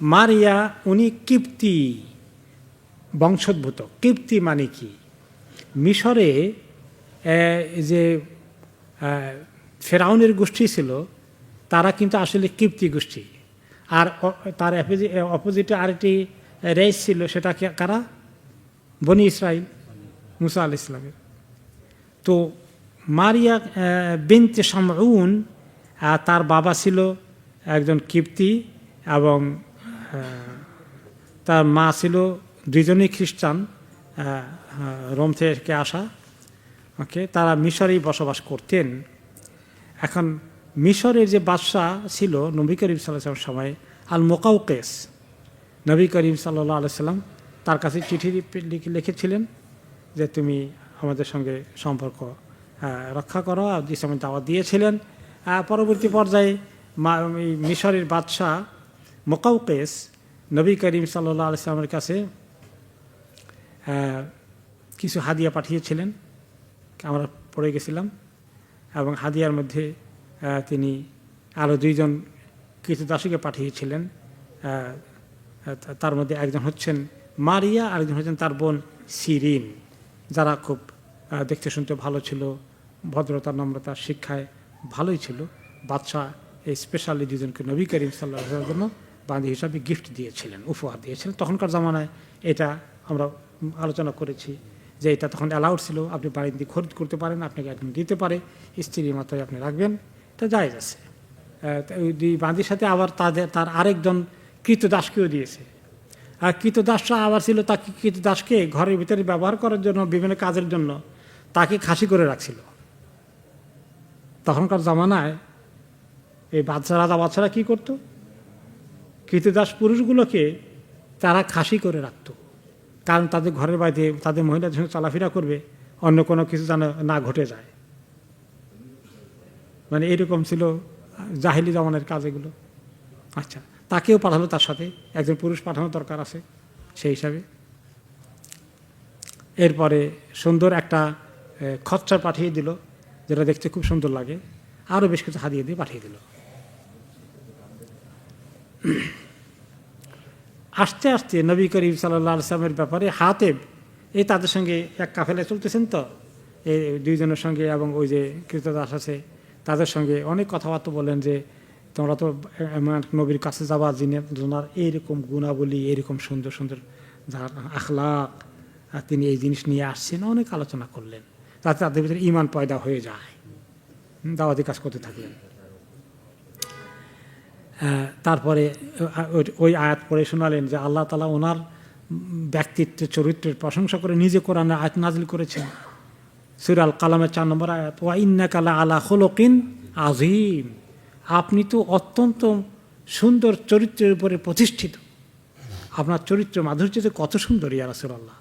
মারিয়া, উনি কিপ্তি, বংশোদ্ভূত। কিপ্তি মানে কি? মিশরে যে ফেরাউনের গোষ্ঠী ছিল, তারা কিন্তু আসলে কিপ্তি গোষ্ঠী। আর তার অপোজিটে আরেকটি রেস ছিল, সেটা কারা? বনি ইসরাইল, মুসা আল ইসলামের তো মারিয়া বিনতে শামউন তার বাবা ছিল একজন কিপ্তি এবং তার মা ছিল দুজনেই খ্রিস্টান আহ, আহ, রোম থেকে আসা। ওকে তারা মিশরেই বসবাস করতেন। এখন মিশরের যে বাদশাহ ছিল নবী করিম সাল্লাহ সময় আল মোকাউকেস নবী করিম সাল্লাহ আলাইসাল্লাম তার কাছে চিঠি লিখে- লিখেছিলেন যে তুমি আমাদের সঙ্গে সম্পর্ক রক্ষা করো। আর ইসলামের দাওয়াত দিয়েছিলেন। পরবর্তী পর্যায়ে মিশরের বাদশাহ মোকাউকেস নবী করিম সাল্লাহ আলাইসাল্লামের কাছে কিছু হাদিয়া পাঠিয়েছিলেন। আমরা পড়ে গেছিলাম এবং হাদিয়ার মধ্যে তিনি আরও দুইজন কৃতদাসীকে পাঠিয়েছিলেন। তার মধ্যে একজন হচ্ছেন মারিয়া, আরেকজন হচ্ছেন তার বোন সিরিন যারা খুব দেখতে শুনতে ভালো ছিল, ভদ্রতা, নম্রতা, শিক্ষায় ভালোই ছিল। বাদশাহ এই স্পেশালি দুজনকে নবী করিম সাল্লাহ জন্য বান্ধি হিসাবে গিফট দিয়েছিলেন, উপহার দিয়েছিলেন। তখনকার জামানায় এটা আমরা আলোচনা করেছি যে এটা তখন অ্যালাউড ছিল, আপনি বাড়ির দিয়ে খরিদ করতে পারেন, আপনাকে একজন দিতে পারে স্ত্রী মাত্রায় আপনি রাখবেন তা যায় আছে। দুই বাঁধির সাথে আবার তাদের, তার আরেকজন কৃতদাসকেও দিয়েছে। আর কৃতদাসরা আবার ছিল তাকে কৃতদাসকে ঘরের ভিতরে ব্যবহার করার জন্য, বিভিন্ন কাজের জন্য তাকে খাসি করে রাখছিল। তখনকার জামানায় এই বাচ্চা রাজা বাচ্চারা কী করতো? কৃতদাস পুরুষগুলোকে তারা খাসি করে রাখতো। কারণ তাদের ঘরের বাড়িতে তাদের মহিলাদের সঙ্গে চলাফেরা করবে, অন্য কোনো কিছু যেন না ঘটে যায়। মানে এরকম ছিল জাহিলি জমানের কাজ এগুলো আচ্ছা তাকেও পাঠালো তার সাথে। একজন পুরুষ পাঠানো দরকার আছে সেই হিসাবে। এরপরে সুন্দর একটা খচ্চা পাঠিয়ে দিল, যেটা দেখতে খুব সুন্দর লাগে। আরও বেশ কিছু হাদিয়ে দিয়ে পাঠিয়ে দিল। আস্তে আস্তে নবী করিম সাল্লাহ আসলামের ব্যাপারে হাতেব, এই তাদের সঙ্গে এক কাফেলায় চলতেছেন তো? এই দুইজনের সঙ্গে এবং ওই যে কৃতদাস আছে, তাদের সঙ্গে অনেক কথাবার্তা বলেন যে, তোমরা তো এমন নবীর কাছে যাবা যিনি জনার এইরকম গুণাবলী, এইরকম সুন্দর সুন্দর যার আখলাক তিনি এই জিনিস নিয়ে আসছেন। অনেক আলোচনা করলেন। তাতে তাদের ভিতরে ইমান পয়দা হয়ে যায়। দাওয়াতি কাজ করতে থাকলেন তারপরে, ওই- আয়াত পড়ে শোনালেন যে আল্লাহ তালা ওনার ব্যক্তিত্ব, চরিত্রের প্রশংসা করে নিজে কোরআনে আয়াত নাজিল করেছেন। সুরাল কালামের চার নম্বর আয়াত, ওয়া ইন্না কালা আলা হলকিন আজিম আপনি তো অত্যন্ত সুন্দর চরিত্রের উপরে প্রতিষ্ঠিত। আপনার চরিত্র মাধুর্য যে কত সুন্দর, ইয়া রাসূলুল্লাহ।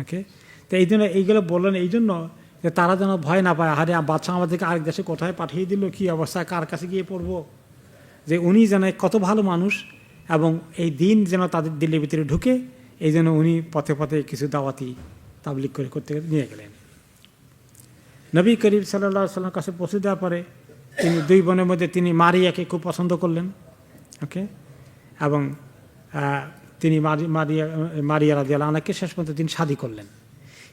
ওকে? তো এই জন্য এইগুলো বললেন, এই জন্য যে তারা যেন ভয় না পায়, আরে বাচ্চা আমাদেরকে আরেক দেশে কোথায় পাঠিয়ে দিল? কি অবস্থা? কার কাছে গিয়ে পড়ব? যে উনি যেন কত ভালো মানুষ এবং এই দিন যেন তাদের দিল্লির ভিতরে ঢুকে, এই জন্য উনি পথে পথে কিছু দাওয়াতি তাবলিক করে করতে নিয়ে গেলেন। নবী করিম সাল্লা সাল্লাম কাছে পৌঁছে দেওয়ার পরে তিনি দুই বোনের মধ্যে তিনি মারিয়াকে খুব পছন্দ করলেন ওকে এবং তিনি মারি- মারিয়া মারিয়া রাজিয়াল আনাকে শেষ পর্যন্ত তিনি শাদি করলেন।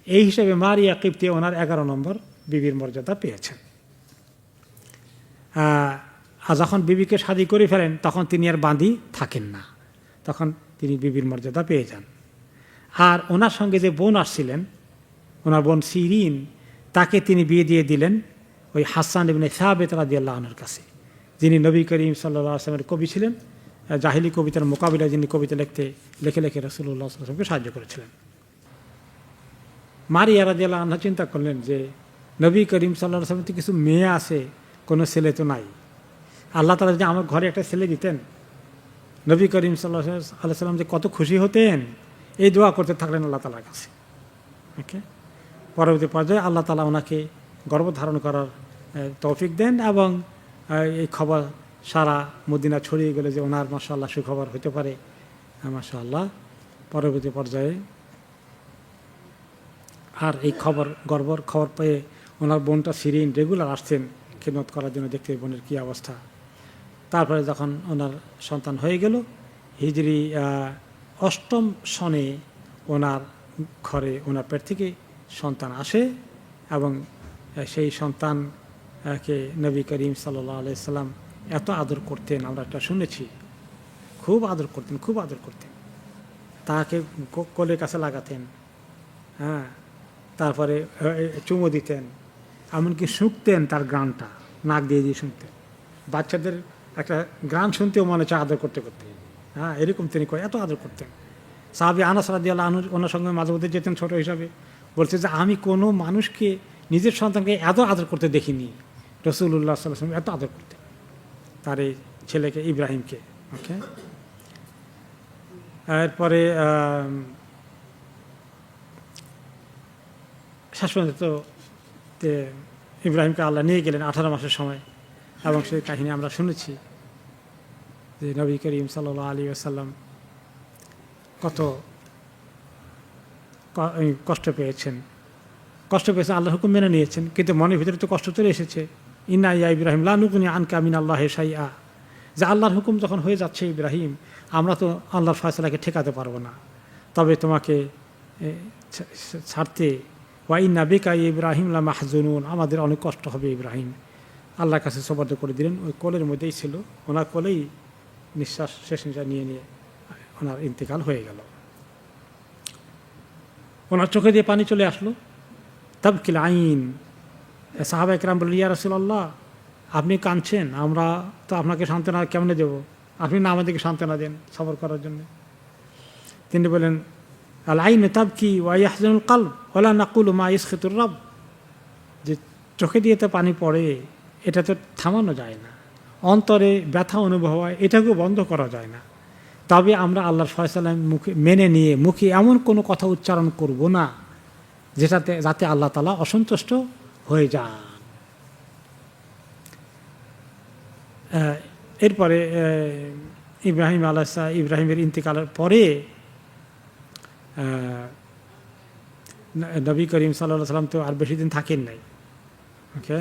এই হিসেবে মারিয়া কিপ্তি ওনার এগারো নম্বর বিবির মর্যাদা পেয়েছেন। আর যখন বিবিকে শাদি করে ফেলেন, তখন তিনি আর বাঁধি থাকেন না। তখন তিনি বিবির মর্যাদা পেয়ে যান। আর ওনার সঙ্গে যে বোন আসছিলেন, ওনার বোন সিরিন, তাকে তিনি বিয়ে দিয়ে দিলেন ওই হাসান ইবনে সাহাবেত রাদিয়াল্লাহ আনহর কাছে। যিনি নবী করিম সাল্লাহ আসলামের কবি ছিলেন জাহিলি কবিতার মোকাবিলায় যিনি কবিতা লিখতে, লেখে লেখে রসুল্লাহ আসলামকে সাহায্য করেছিলেন। মারিয়া রাদিয়াল্লাহ আনহা চিন্তা করলেন যে, নবী করিম সাল্লাহ আসলামের তো কিছু মেয়ে আছে, কোনো ছেলে তো নাই। আল্লাহ তালা যদি আমার ঘরে একটা ছেলে দিতেন, নবী করিম সাল্লাহ আল্লাহ সাল্লাম যে কত খুশি হতেন, এই দোয়া করতে থাকলেন আল্লাহ তালার কাছে। ওকে পরবর্তী পর্যায়ে আল্লাহ তালা ওনাকে গর্ভধারণ করার তৌফিক দেন এবং এই খবর সারা মদিনা ছড়িয়ে গেলে যে ওনার মাসাল্লাহ সুখবর হতে পারে। মাসাল্লাহ পরবর্তী পর্যায়ে আর এই খবর, গর্বর খবর পেয়ে ওনার বোনটা সিরিন রেগুলার আসছেন খেদমত করার জন্য। দেখতে বোনের কী অবস্থা। তারপরে যখন ওনার সন্তান হয়ে গেল হিজড়ি অষ্টম সনে ওনার ঘরে ওনার পেট থেকে সন্তান আসে এবং সেই সন্তানকে নবী করিম সাল্লাহ আলাইসাল্লাম এত আদর করতেন, আমরা একটা শুনেছি। খুব আদর করতেন, খুব আদর করতেন। তাকে কোলের কাছে লাগাতেন হ্যাঁ তারপরে চুমো দিতেন, এমনকি শুঁকতেন তার গানটা নাক দিয়ে দিয়ে শুনতেন বাচ্চাদের একটা গান শুনতেও মনে হচ্ছে আদর করতে করতে। হ্যাঁ এরকম তিনি করে এত আদর করতেন। সাহাবি আনাস রাদিয়াল আনু ওনার সঙ্গে মাঝে মধ্যে যেতেন ছোটো হিসাবে। বলছে যে, আমি কোনো মানুষকে, নিজের সন্তানকে এত আদর করতে দেখিনি। রসুল্লাহ সাল্লাম এত আদর করতেন। তার এই ছেলেকে, ইব্রাহিমকে, ওকে? এরপরে শেষ পর্যন্ত ইব্রাহিমকে আল্লাহ নিয়ে গেলেন আঠারো মাসের সময়। এবং সেই কাহিনী আমরা শুনেছি যে নবী করিম সাল্লাহ আলী আসাল্লাম কত কষ্ট পেয়েছেন। কষ্ট পেয়েছেন আল্লাহ হুকুম মেনে নিয়েছেন, কিন্তু মনের ভিতরে তো কষ্ট চলে এসেছে। ইন্না ইয়া ইব্রাহিম লানুকুনি আনকা মিন আল্লাহ সাইয়া যে আল্লাহর হুকুম যখন হয়ে যাচ্ছে ইব্রাহিম, আমরা তো আল্লাহর ফয়সলাকে ঠেকাতে পারব না। তবে তোমাকে ছাড়তে ওয়াই নাবিকা ইব্রাহিম লা মাহজুনুন। আমাদের অনেক কষ্ট হবে ইব্রাহিম। আল্লাহর কাছে সবর্দ করে দিলেন। ওই কলের মধ্যেই ছিল। ওনার কলেই নিঃশ্বাস, শেষ নিঃশ্বাস নিয়ে নিয়ে ওনার ইন্তেকাল হয়ে গেল। ওনার চোখে দিয়ে পানি চলে আসলো। তাবকিল আইন। সাহাবা একরাম বললেন, ইয়া রসুল্লাহ আপনি কাঁদছেন। আমরা তো আপনাকে সান্ত্বনা কেমনে দেব? আপনি না আমাদেরকে সান্ত্বনা দেন সবর করার জন্য। তিনি বলেন আল আইন তাবকি ওয়াইয়াহজনুল কাল ওলা নাকুল মা ইসখিতুর রব। যে চোখে দিয়ে তো পানি পড়ে এটা তো থামানো যায় না। অন্তরে ব্যথা অনুভব হয়, এটাকেও বন্ধ করা যায় না। তবে আমরা আল্লাহর ফয়সালাম মুখে মেনে নিয়ে, মুখে এমন কোনো কথা উচ্চারণ করব না, যেটাতে, যাতে আল্লাহ তালা অসন্তুষ্ট হয়ে যান। এরপরে ইব্রাহিম আলাহ ইব্রাহিমের ইন্তেকালের পরে নবী করিম সাল্লাহ সাল্লাম তো আর বেশি দিন থাকেন নাই। ওকে?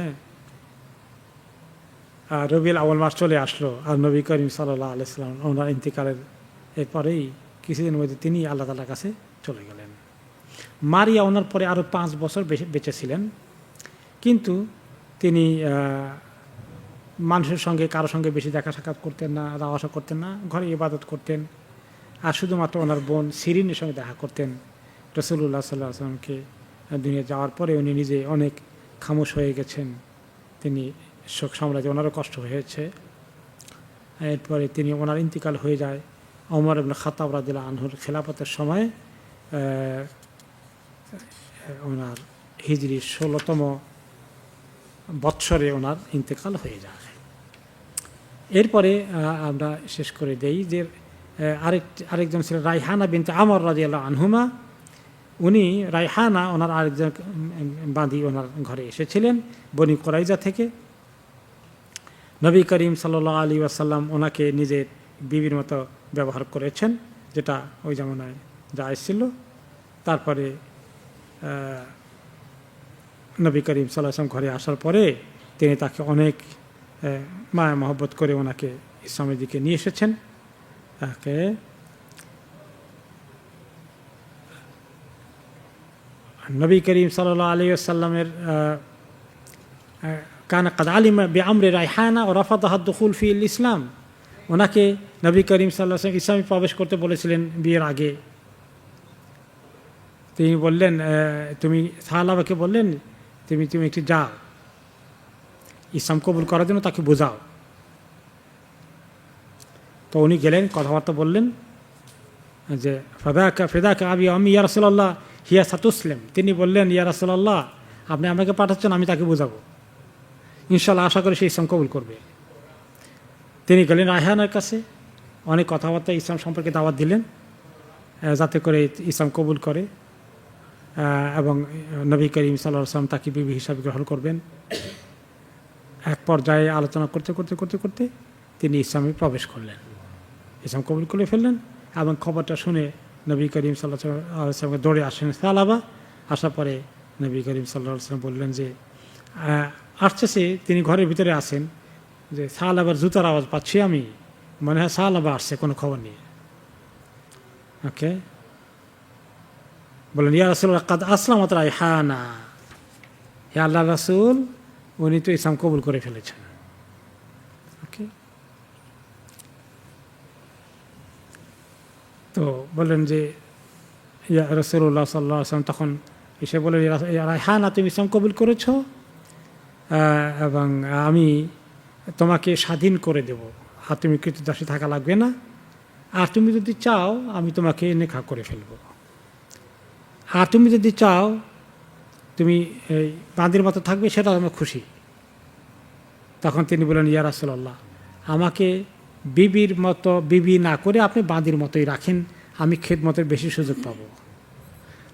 আর রবিউল আউ্ল মাস চলে আসলো আর নবী করিম সাল্লাহ আলাইসাল্লাম ওনার ইন্তিকালের এরপরেই কিছুদিন মধ্যে তিনি আল্লাহ তালার কাছে চলে গেলেন। মারিয়া ওনার পরে আরও পাঁচ বছর বেঁচে- বেঁচে ছিলেন। কিন্তু তিনি মানুষের সঙ্গে কারোর সঙ্গে বেশি দেখা সাক্ষাৎ করতেন না যাওয়া আসা করতেন না, ঘরে ইবাদত করতেন। আর শুধুমাত্র ওনার বোন সিরিনের সঙ্গে দেখা করতেন। রসুল্লাহ সাল্লাহ আসলামকে দুনিয়া যাওয়ার পরে উনি নিজে অনেক খামোশ হয়ে গেছেন। তিনি শোক সাম্রাজ্যে ওনারও কষ্ট হয়েছে। এরপরে তিনি ওনার ইন্তিকাল হয়ে যায় অমর ইবনে খাতাব রাদিল্লা আনহুর খেলাফতের সময় ওনার হিজড়ি ষোলোতম বৎসরে ওনার ইন্তেকাল হয়ে যায়। এরপরে আমরা শেষ করে দেই যে আরেক, আরেকজন ছিলেন রাইহানা বিনতে আমর রাজিয়াল্লাহ আনহুমা। উনি রাইহানা ওনার আরেকজন বাঁধি ওনার ঘরে এসেছিলেন বনি কোরাইজা থেকে। নবী করিম সাল্লাহ আলী আসাল্লাম ওনাকে নিজের বিবির মতো ব্যবহার করেছেন, যেটা ওই জামানায় যা এসেছিল। তারপরে নবী করিম সাল্লাহ আসলাম ঘরে আসার পরে তিনি তাকে অনেক মায়া মহব্বত করে ওনাকে ইসলামের দিকে নিয়ে এসেছেন। তাকে নবী করিম সাল্লাহ আলী আসাল্লামের কানা কাদ আলিম বে আমরে রায়হানা ও রফাত দুখুল ফি ইসলাম ওনাকে নবী করিম সাল্লাহ ইসলামে প্রবেশ করতে বলেছিলেন বিয়ের আগে। তিনি বললেন তুমি সাহালাবাকে বললেন, তুমি তুমি একটু যাও। ইসলাম কবুল করার জন্য তাকে বোঝাও। তো উনি গেলেন, কথাবার্তা বললেন, যে, ফেদাকা ফেদাকা আবি আমি ইয়া রসুল্লাহ হিয়া সাতুসলেম। তিনি বললেন, ইয়া রসুল্লাহ আপনি আমাকে পাঠাচ্ছেন, আমি তাকে বোঝাবো। ইনশাল্লাহ আশা করি সে ইসলাম কবুল করবে। তিনি গেলেন রায়হানের কাছে, অনেক কথাবার্তা ইসলাম সম্পর্কে দাওয়াত দিলেন যাতে করে ইসলাম কবুল করে এবং নবী করিম সাল্লাহ আসলাম তাকে বিবি হিসাবে গ্রহণ করবেন। এক পর্যায়ে আলোচনা করতে করতে করতে করতে তিনি ইসলামে প্রবেশ করলেন। ইসলাম কবুল করে ফেললেন এবং খবরটা শুনে নবী করিম সাল্লাহ সাল্লামকে দৌড়ে আসেন সালাবা। আসার পরে নবী করিম সাল্লাহ সাল্লাম বললেন যে সে তিনি ঘরের ভিতরে আসেন যে সাল আবার জুতার আওয়াজ পাচ্ছি আমি। মনে হয় সাল আবার আসছে, কোনো খবর নেই। ওকে? বলেন, ইয়া রাসুল কাদ আসলামত না হে আল্লাহ রাসুল, উনি তো ইসলাম কবুল করে ফেলেছেন। ওকে? তো বললেন যে, ইয়া রসুল্লাহ সাল্লাহ আসলাম তখন এসে বললেন না তুমি ইসলাম কবুল করেছ? এবং আমি তোমাকে স্বাধীন করে দেব। আর তুমি কৃতদাসী থাকা লাগবে না। আর তুমি যদি চাও, আমি তোমাকে নেখা করে ফেলব। আর তুমি যদি চাও, তুমি এই বাঁধির মতো থাকবে, সেটা আমার খুশি। তখন তিনি বললেন, ইয়া রাসুল্লাহ আমাকে বিবির মতো, বিবি না করে আপনি বাঁধির মতোই রাখেন। আমি খেদমতের বেশি সুযোগ পাবো।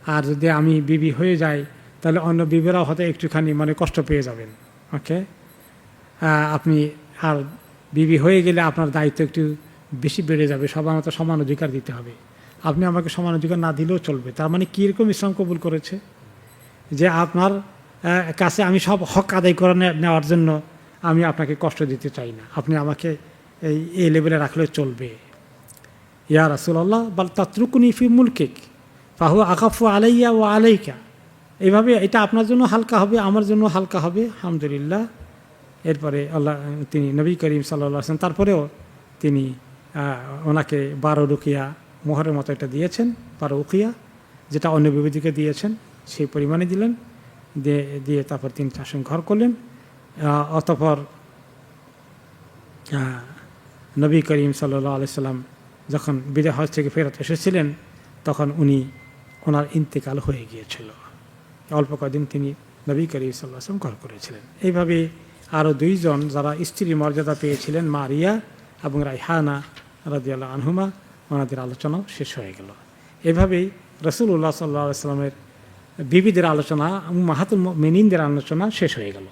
আর যদি আমি বিবি হয়ে যাই তাহলে অন্য বিবেরাও হয়তো একটুখানি মানে কষ্ট পেয়ে যাবেন। ওকে আপনি আর বিবি হয়ে গেলে আপনার দায়িত্ব একটু বেশি বেড়ে যাবে, সবার মতো সমান অধিকার দিতে হবে। আপনি আমাকে সমান অধিকার না দিলেও চলবে। তার মানে কীরকম ইসলাম কবুল করেছে? যে আপনার কাছে আমি সব হক আদায় করে নেওয়ার জন্য আমি আপনাকে কষ্ট দিতে চাই না। আপনি আমাকে এই এই লেভেলে রাখলে চলবে। ইয়া রাসুল আল্লাহ বাল তাত্রুকুনি ফি মুলকিক ফাহু আকাফু আলাইয়া ও আলাইকা। এইভাবে এটা আপনার জন্য হালকা হবে, আমার জন্য হালকা হবে, আলহামদুলিল্লাহ। এরপরে আল্লাহ, তিনি নবী করিম সাল্লাহ আসলাম তারপরেও তিনি ওনাকে বারো রুকিয়া মোহরের মতো এটা দিয়েছেন, বারো উকিয়া যেটা অন্য বিবেদিকে দিয়েছেন, সেই পরিমাণে দিলেন, দিয়ে দিয়ে তারপর তিনি তার সঙ্গে ঘর করলেন অতঃপর নবী করিম সাল্লাহ আলাইসাল্লাম যখন বিদায় হজ থেকে ফেরত এসেছিলেন, তখন উনি ওনার ইন্তেকাল হয়ে গিয়েছিল। অল্প কদিন তিনি নবী করিম সাল্লাহ আসলাম ঘর করেছিলেন। এইভাবে আরও দুইজন যারা স্ত্রীর মর্যাদা পেয়েছিলেন মারিয়া এবং রাইহানা রাজিয়াল্লাহ আনহুমা, ওনাদের আলোচনাও শেষ হয়ে গেল। এভাবেই রসুল উল্লাহ সাল্লা সাল্লামের বিবিদের আলোচনা এবং মাহাতুল মেনিনদের আলোচনা শেষ হয়ে গেল।